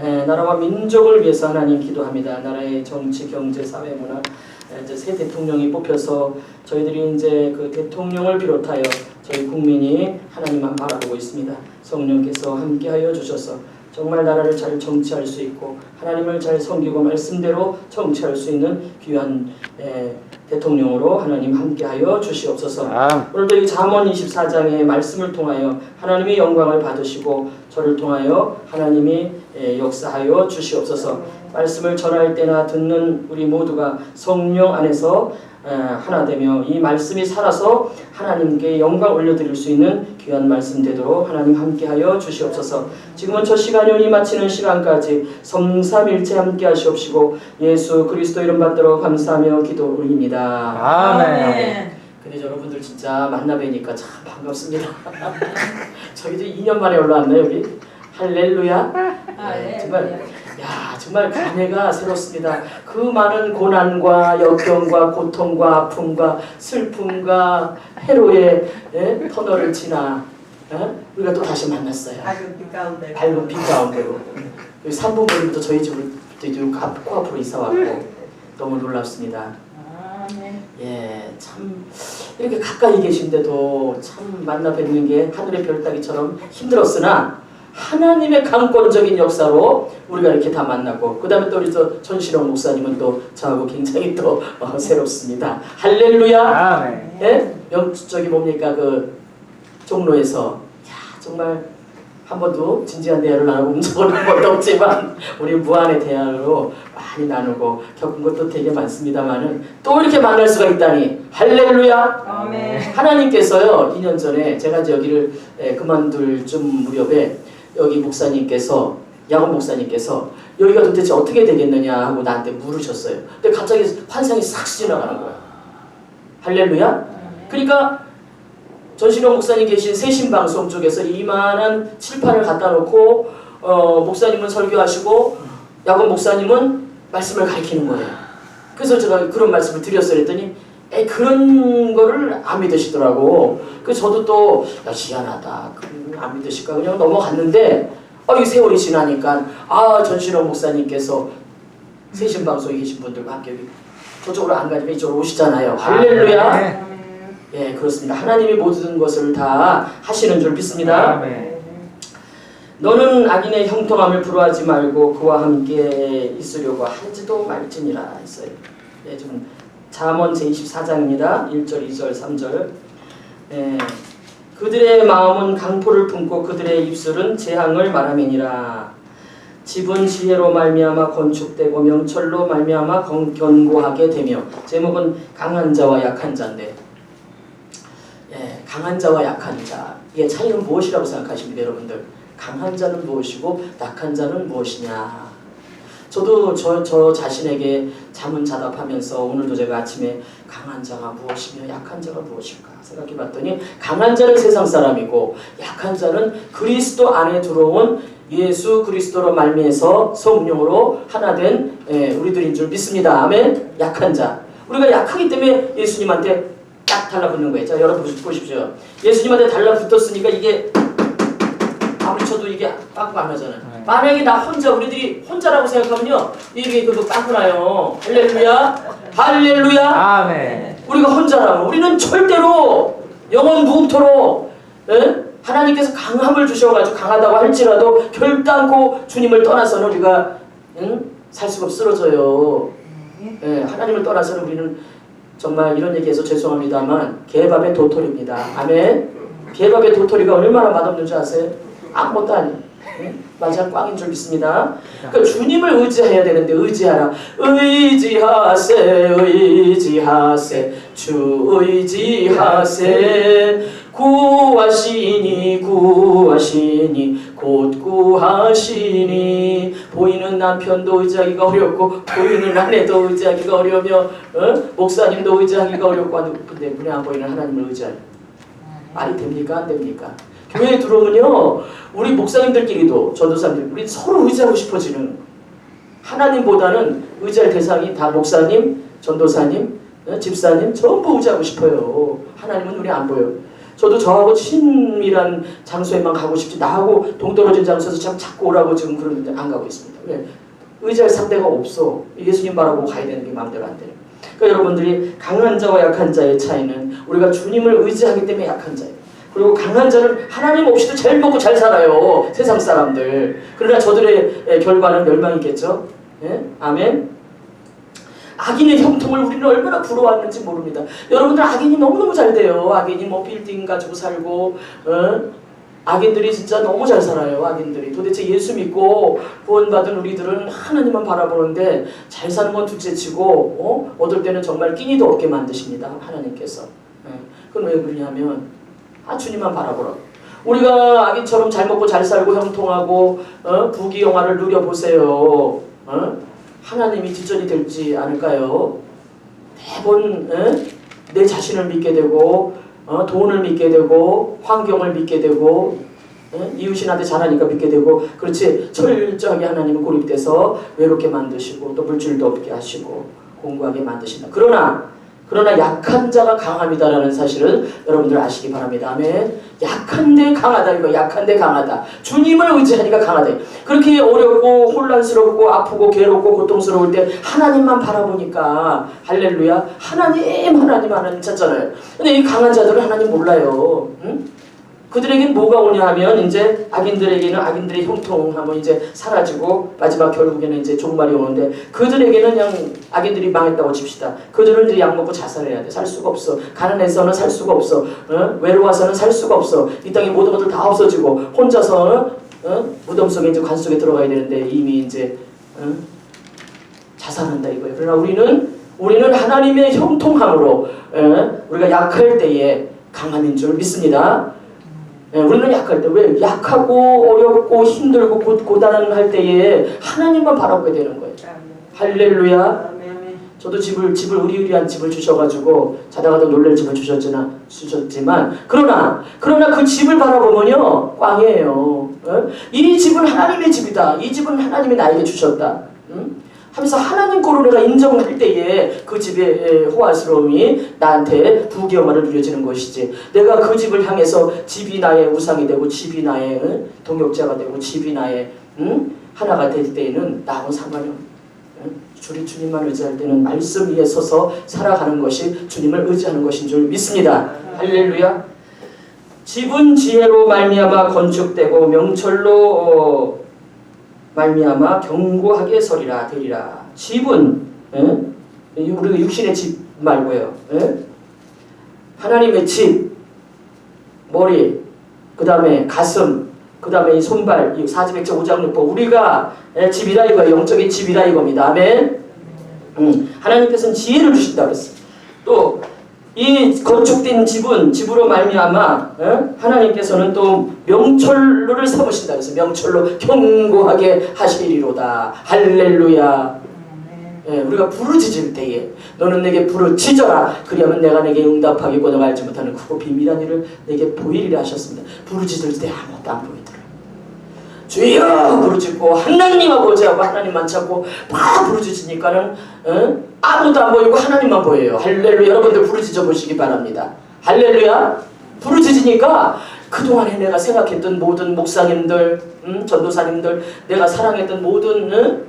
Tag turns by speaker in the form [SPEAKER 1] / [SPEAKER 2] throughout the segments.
[SPEAKER 1] 에, 나라와 민족을 위해서 하나님 기도합니다. 나라의 정치, 경제, 사회, 문화 에, 이제 새 대통령이 뽑혀서 저희들이 이제 그 대통령을 비롯하여 저희 국민이 하나님만 바라보고 있습니다. 성령께서 함께하여 주셔서 정말 나라를 잘 정치할 수 있고 하나님을 잘 섬기고 말씀대로 정치할 수 있는 귀한 에, 대통령으로 하나님 함께하여 주시옵소서.
[SPEAKER 2] 아,
[SPEAKER 1] 오늘도 이 잠언 24장의 말씀을 통하여 하나님의 영광을 받으시고 저를 통하여 하나님이 예, 역사하여 주시옵소서. 말씀을 전할 때나 듣는 우리 모두가 성령 안에서 에, 하나 되며 이 말씀이 살아서 하나님께 영광 올려드릴 수 있는 귀한 말씀 되도록 하나님 함께하여 주시옵소서. 지금은 저 시간이 오니 마치는 시간까지 성삼일체 함께 하시옵시고 예수 그리스도 이름 받들어 감사하며 기도 올립니다.
[SPEAKER 2] 아멘.
[SPEAKER 1] 근데 여러분들 진짜 만나 뵈니까 참 반갑습니다. 저희도 2년 만에 올라왔네요 여기. 할렐루야.
[SPEAKER 3] 아,
[SPEAKER 1] 네,
[SPEAKER 3] 네.
[SPEAKER 1] 정말 야 정말 감회가 새롭습니다. 그 많은 고난과 역경과 고통과 아픔과 슬픔과 해로의 예? 터널을 지나 예? 우리가 또 다시 만났어요.
[SPEAKER 3] 밝은 빛 가운데
[SPEAKER 1] 밝은 빛 가운데로 여기 3분 거리부터 저희 집을 뒤로 코앞으로 이사 왔고 너무 놀랍습니다.
[SPEAKER 3] 아멘.
[SPEAKER 1] 예, 참 이렇게 가까이 계신데도 참 만나 뵙는 게 하늘의 별 따기처럼 힘들었으나 하나님의 강권적인 역사로 우리가 이렇게 다 만나고 그 다음에 또 우리 또 전시령 목사님은 또 저하고 굉장히 또 어, 새롭습니다. 할렐루야.
[SPEAKER 2] 아멘.
[SPEAKER 1] 예? 영 저기 뭡니까 그 종로에서 야 정말 한 번도 진지한 대화를 적은 한 번도 없지만 우리 무한의 대화로 많이 나누고 겪은 것도 되게 많습니다만은 또 이렇게 만날 수가 있다니 할렐루야
[SPEAKER 3] 아멘.
[SPEAKER 1] 하나님께서요 2년 전에 제가 이제 여기를 에, 그만둘 좀 무렵에 여기 목사님께서 야곱 목사님께서 여기가 도대체 어떻게 되겠느냐 하고 나한테 물으셨어요 근데 갑자기 환상이 싹 지나가는 거야 할렐루야 그러니까 전신호 목사님 계신 세신 방송 쪽에서 이만한 칠판을 갖다 놓고 어, 목사님은 설교하시고 야곱 목사님은 말씀을 가르치는 거예요. 그래서 제가 그런 말씀을 드렸어요. 에 그런 거를 안 믿으시더라고. 그 저도 또 야, 희한하다. 그안 믿으실까 그냥 넘어갔는데 어, 이 세월이 지나니까 아 전신호 목사님께서 세신 방송에 계신 분들과 함께 저쪽으로 안 가지면 이쪽으로 오시잖아요. 할렐루야.
[SPEAKER 2] 아멘.
[SPEAKER 1] 예, 그렇습니다. 하나님이 모든 것을 다 하시는 줄 믿습니다.
[SPEAKER 2] 아멘.
[SPEAKER 1] 너는 악인의 형통함을 부러워하지 말고 그와 함께 있으려고 하지도 말지니라 했어요. 예, 지금 잠언 제24장입니다. 1절, 2절, 3절. 예, 그들의 마음은 강포를 품고 그들의 입술은 재앙을 말하매니라. 집은 지혜로 말미암아 건축되고 명철로 말미암아 건- 견고하게 되며 제목은 강한 자와 약한 자인데 예, 강한 자와 약한 자. 이게 차이는 무엇이라고 생각하십니까, 여러분들? 강한 자는 무엇이고 약한 자는 무엇이냐? 저도 저, 저 자신에게 잠은 자답하면서 오늘도 제가 아침에 강한 자가 무엇이며 약한 자가 무엇일까 생각해 봤더니 강한 자는 세상 사람이고 약한 자는 그리스도 안에 들어온 예수 그리스도로 말미에서 성령으로 하나 된 예, 우리들인 줄 믿습니다. 아멘. 약한 자. 우리가 약하기 때문에 예수님한테 딱 달라붙는 거예요. 자, 여러분 보십시오. 예수님한테 달라붙었으니까 이게 아무리 쳐도 이게 빵꾸 안 나잖아요.
[SPEAKER 2] 네.
[SPEAKER 1] 만약에 나 혼자 우리들이 혼자라고 생각하면요 이게 그 빵꾸 나요. 할렐루야, 할렐루야.
[SPEAKER 2] 아멘.
[SPEAKER 1] 우리가 혼자라면 우리는 절대로 영원 무음토록 예? 하나님께서 강함을 주셔가지고 강하다고 할지라도 결단코 주님을 떠나서는 우리가 응? 살 수가 쓰러져요. 예, 하나님을 떠나서는 우리는 정말 이런 얘기해서 죄송합니다만 개밥의 도토리입니다. 아멘. 개밥의 도토리가 얼마나 맛없는 줄 아세요? 아무것도 아니에요. 응? 맞아 꽝인 줄 믿습니다. 그러니까 주님을 의지해야 되는데 의지하라. 의지하세 의지하세 주 의지하세 구하시니 구하시니 곧 구하시니 보이는 남편도 의지하기가 어렵고 보이는 아내도 의지하기가 어려우며 어? 목사님도 의지하기가 어렵고 근데 눈에 안 보이는 하나님을 의지하니 말이 됩니까 안 됩니까? 교회에 들어오면요 우리 목사님들끼리도 전도사님들 우리 서로 의지하고 싶어지는 하나님보다는 의지할 대상이 다 목사님, 전도사님, 어, 집사님 전부 의지하고 싶어요. 하나님은 우리 안 보여. 저도 저하고 친밀한 장소에만 가고 싶지 나하고 동떨어진 장소에서 참 자꾸 오라고 지금 그러는데 안 가고 있습니다. 왜? 의지할 상대가 없어. 예수님 바라보고 가야 되는 게 마음대로 안. 거예요. 그러니까 여러분들이 강한 자와 약한 자의 차이는 우리가 주님을 의지하기 때문에 약한 자예요. 그리고 강한 자는 하나님 없이도 잘 먹고 잘 살아요. 세상 사람들. 그러나 저들의 에, 결과는 멸망이겠죠. 예? 아멘. 악인의 형통을 우리는 얼마나 부러워하는지 모릅니다. 여러분들 악인이 너무너무 잘 돼요. 악인이 뭐 빌딩 가지고 살고 어? 악인들이 진짜 너무 잘 살아요. 악인들이 도대체 예수 믿고 구원받은 우리들은 하나님만 바라보는데 잘 사는 건 둘째치고 어? 어떨 때는 정말 끼니도 없게 만드십니다. 하나님께서. 예. 그건 왜 그러냐면 아 주님만 바라보라고. 우리가 아기처럼 잘 먹고 잘 살고 형통하고 어? 부귀 영화를 누려보세요. 어? 하나님이 뒷전이 될지 않을까요? 매번 에? 내 자신을 믿게 되고 어? 돈을 믿게 되고 환경을 믿게 되고 에? 이웃이나한테 잘하니까 믿게 되고 그렇지 철저하게 하나님은 고립돼서 외롭게 만드시고 또 물질도 없게 하시고 공부하게 만드신다. 그러나 그러나 약한 자가 강함이다라는 사실은 여러분들 아시기 바랍니다. 아멘. 약한데 강하다 이거 약한데 강하다. 주님을 의지하니까 강하다. 그렇게 어렵고 혼란스럽고 아프고 괴롭고 고통스러울 때 하나님만 바라보니까 할렐루야 하나님 하나님 하나님 찾잖아요. 근데 이 강한 자들은 하나님 몰라요. 응? 그들에겐 뭐가 오냐 하면 이제 악인들에게는 악인들의 형통하면 이제 사라지고 마지막 결국에는 이제 종말이 오는데 그들에게는 그냥 악인들이 망했다고 칩시다. 그들은 이제 약 먹고 자살해야 돼. 살 수가 없어. 가난해서는 살 수가 없어. 어? 외로워서는 살 수가 없어. 이 땅에 모든 것들 다 없어지고 혼자서는 어? 무덤 속에 이제 관 속에 들어가야 되는데 이미 이제 어? 자살한다 이거예요. 그러나 우리는 우리는 하나님의 형통함으로 예, 우리가 약할 때에 강함인 줄 믿습니다. 예, 우리는 약할 때 왜 약하고 어렵고 힘들고 고, 고단할 때에 하나님만 바라보게 되는 거예요. 할렐루야. 저도 집을 집을 우리 우리한 집을 주셔가지고 자다가도 놀랄 집을 주셨지나 주셨지만 그러나 그러나 그 집을 바라보면요 꽝이에요. 어? 이 집은 하나님의 집이다. 이 집은 하나님이 나에게 주셨다. 응? 하면서 하나님 거로 내가 인정할 때에 그 집의 에, 호화스러움이 나한테 부귀영화를 누려지는 것이지. 내가 그 집을 향해서 집이 나의 우상이 되고 집이 나의 응? 동역자가 되고 집이 나의 응? 하나가 될 때에는 나하고 상관이 없. 응? 주리 주님만 의지할 때는 말씀 위에 서서 살아가는 것이 주님을 의지하는 것인 줄 믿습니다. 할렐루야. 집은 지혜로 말미암아 건축되고 명철로 어, 말미암아 견고하게 서리라 되리라. 집은 예? 우리가 육신의 집 말고요. 예? 하나님의 집, 머리, 그 다음에 가슴, 그 다음에 이 손발, 이 사지백체 오장육부 우리가 예, 집이라 이거 영적인 집이라 이겁니다. 아멘. 음, 하나님께서는 지혜를 주신다 그랬어. 또 이 건축된 집은 집으로 말미암아 어? 하나님께서는 또 명철로를 삼으신다 그래서 명철로 견고하게 하시리로다. 할렐루야. 예, 우리가 부르짖을 때에 너는 내게 부르짖어라. 그리하면 내가 내게 응답하겠고 너가 알지 못하는 크고 비밀한 일을 내게 보이리라 하셨습니다. 부르짖을 때 아무것도 안 보이더라. 주여! 부르짖고 하나님 아버지 하고 하나님만 찾고 막 부르짖으니까는 어? 아무도 안 보이고 하나님만 보여요. 할렐루야. 여러분들 부르짖어 보시기 바랍니다. 할렐루야. 부르짖으니까 그동안에 내가 생각했던 모든 목사님들 음, 전도사님들 내가 사랑했던 모든 응?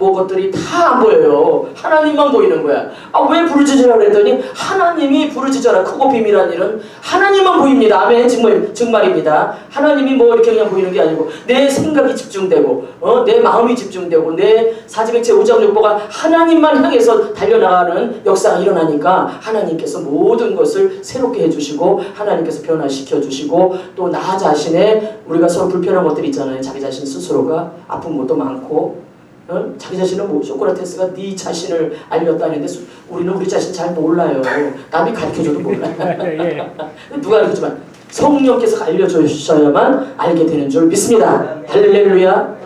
[SPEAKER 1] 뭐 것들이 다 안 보여요. 하나님만 보이는 거야. 아, 왜 부르짖으라 그랬더니 하나님이 부르짖어라. 크고 비밀한 일은 하나님만 보입니다. 아멘. 정말, 정말입니다. 하나님이 뭐 이렇게 그냥 보이는 게 아니고 내 생각이 집중되고 어? 내 마음이 집중되고 내 사지백체 오장육부가 하나님만 향해서 달려나가는 역사가 일어나니까 하나님께서 모든 것을 새롭게 해주시고 하나님께서 변화시켜 주시고 또 나 자신의 우리가 서로 불편한 것들이 있잖아요. 자기 자신 스스로가 아픈 것도 많고 어? 자기 자신은 뭐 소크라테스가 네 자신을 알렸다는데 수- 우리는 우리 자신 잘 몰라요. 남이 가르쳐줘도 몰라요.
[SPEAKER 2] 예.
[SPEAKER 1] 누가 알려주지만 성령께서 알려주셔야만 알게 되는 줄 믿습니다. 할렐루야.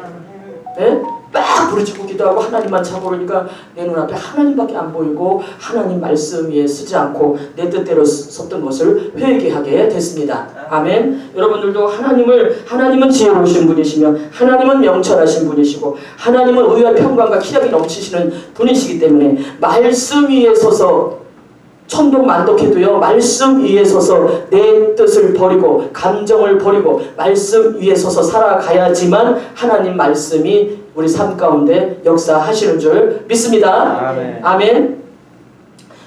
[SPEAKER 1] 예? 막 부르짖고 기도하고 하나님만 그러니까 내 눈앞에 하나님밖에 안 보이고 하나님 말씀 위에 쓰지 않고 내 뜻대로 섰던 것을 회개하게 됐습니다. 아멘. 여러분들도 하나님을 하나님은 지혜로우신 분이시며 하나님은 명철하신 분이시고 하나님은 의와 평강과 기력이 넘치시는 분이시기 때문에 말씀 위에 서서 천독 만독해도요 말씀 위에 서서 내 뜻을 버리고 감정을 버리고 말씀 위에 서서 살아가야지만 하나님 말씀이 우리 삶 가운데 역사하시는 줄 믿습니다.
[SPEAKER 2] 아멘.
[SPEAKER 1] 아멘.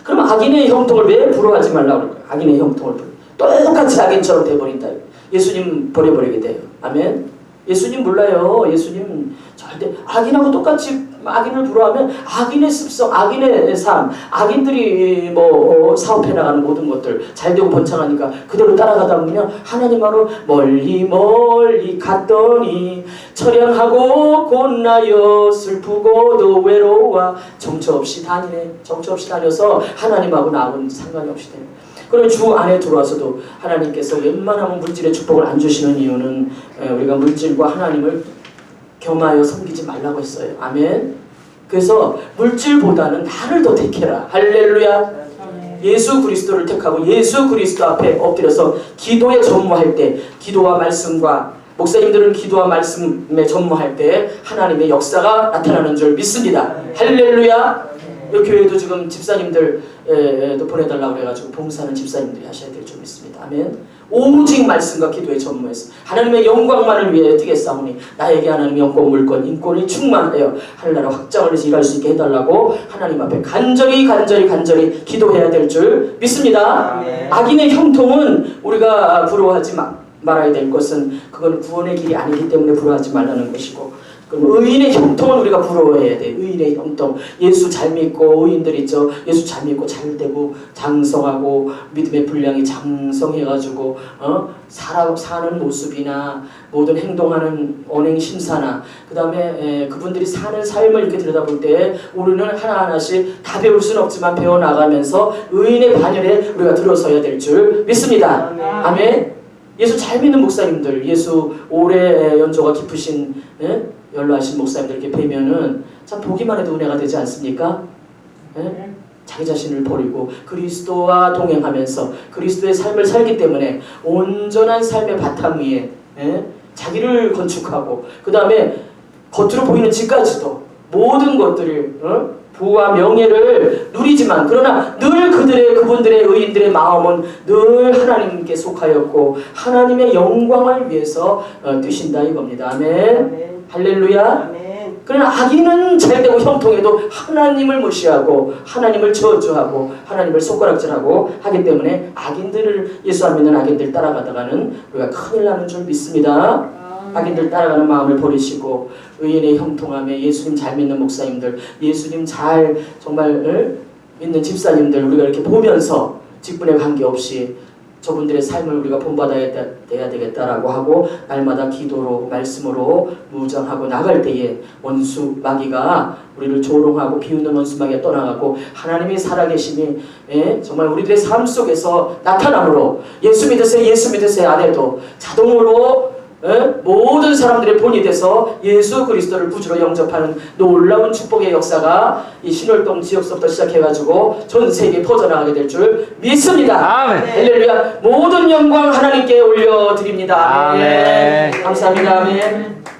[SPEAKER 1] 그럼 악인의 형통을 왜 부러워하지 말라고 그럴까요? 악인의 형통을 부러. 똑같이 악인처럼 돼버린다. 예수님 버려버리게 돼요. 아멘. 예수님 몰라요. 예수님 절대 악인하고 똑같이 악인을 부러워하면 악인의 습성, 악인의 삶, 악인들이 뭐 어, 사업해 나가는 모든 것들 잘 되고 번창하니까 그대로 따라가다 보면 하나님하고 멀리 멀리 갔더니 처량하고 곧나여 슬프고도 외로워 정처 없이 다니네. 정처 없이 다녀서 하나님하고 나하고는 상관이 없이 되는. 그럼 주 안에 들어와서도 하나님께서 웬만하면 물질의 축복을 안 주시는 이유는 에, 우리가 물질과 하나님을 겸하여 섬기지 말라고 했어요. 아멘. 그래서 물질보다는 나를 더 택해라. 할렐루야. 예수 그리스도를 택하고 예수 그리스도 앞에 엎드려서 기도에 전무할 때 기도와 말씀과 목사님들은 기도와 말씀에 전무할 때 하나님의 역사가 나타나는 줄 믿습니다. 할렐루야. 이 교회도 지금 집사님들도 보내달라고 그래가지고 봉사는 집사님들이 하셔야 될줄 믿습니다. 아멘. 오직 말씀과 기도에 전무해서 하나님의 영광만을 위해 뜨겠사오니 나에게 하나님의 영권, 물권, 인권이 충만하여 하늘나라 확장을 해서 일할 수 있게 해달라고 하나님 앞에 간절히 간절히 간절히 기도해야 될 줄 믿습니다.
[SPEAKER 2] 아멘.
[SPEAKER 1] 악인의 형통은 우리가 부러워하지 마, 말아야 될 것은 그건 구원의 길이 아니기 때문에 부러워하지 말라는 것이고 그럼 의인의 형통은 우리가 부러워해야 돼. 의인의 형통. 예수 잘 믿고 의인들 있죠. 예수 잘 믿고 잘 되고 장성하고 믿음의 분량이 장성해가지고 어 살아 사는 모습이나 모든 행동하는 언행 심사나 그 다음에 그분들이 사는 삶을 이렇게 들여다볼 때 우리는 하나 하나씩 다 배울 수는 없지만 배워 나가면서 의인의 반열에 우리가 들어서야 될 줄 믿습니다.
[SPEAKER 2] 아멘.
[SPEAKER 1] 아멘. 예수 잘 믿는 목사님들, 예수 오래 연조가 깊으신 예? 연로하신 목사님들 이렇게 뵈면은 참 보기만 해도 은혜가 되지 않습니까? 예? 자기 자신을 버리고 그리스도와 동행하면서 그리스도의 삶을 살기 때문에 온전한 삶의 바탕 위에 예? 자기를 건축하고 그 다음에 겉으로 보이는 집까지도 모든 것들을 어? 부와 명예를 누리지만 그러나 늘 그들의 그분들의 의인들의 마음은 늘 하나님께 속하였고 하나님의 영광을 위해서 어, 뛰신다 이겁니다. 아멘.
[SPEAKER 3] 아멘.
[SPEAKER 1] 할렐루야.
[SPEAKER 3] 아멘.
[SPEAKER 1] 그러나 악인은 잘되고 형통해도 하나님을 무시하고 하나님을 저주하고 하나님을 손가락질하고 하기 때문에 악인들을 예수 안 믿는 악인들 따라가다가는 우리가 큰일 나는 줄 믿습니다. 악인들 따라가는 마음을 버리시고 의인의 형통함에 예수님 잘 믿는 목사님들, 예수님 잘 정말 을 믿는 집사님들 우리가 이렇게 보면서 직분에 관계없이 저분들의 삶을 우리가 본받아야 되겠다라고 하고 날마다 기도로 말씀으로 무장하고 나갈 때에 원수 마귀가 우리를 조롱하고 비웃는 원수 마귀가 떠나가고 하나님이 살아계심이 예, 정말 우리들의 삶 속에서 나타남으로 예수 믿으세요 예수 믿으세요 안 해도 자동으로 예? 모든 사람들의 본이 돼서 예수 그리스도를 구주로 영접하는 놀라운 축복의 역사가 이 신월동 지역서부터 시작해가지고 전 세계에 퍼져나가게 될 줄 믿습니다.
[SPEAKER 2] 아멘.
[SPEAKER 1] 할렐루야. 모든 영광 하나님께 올려드립니다.
[SPEAKER 2] 아멘.
[SPEAKER 1] 감사합니다. 아멘.